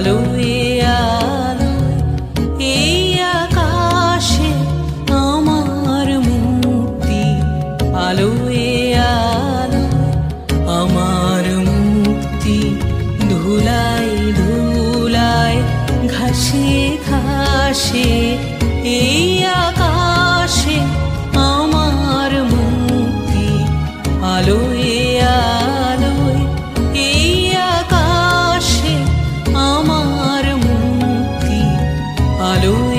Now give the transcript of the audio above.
আলো আমার মুক্তি আমার মুক্তি ধুলাই ধুলায় ঘাসে ঘাসে এই ആലോ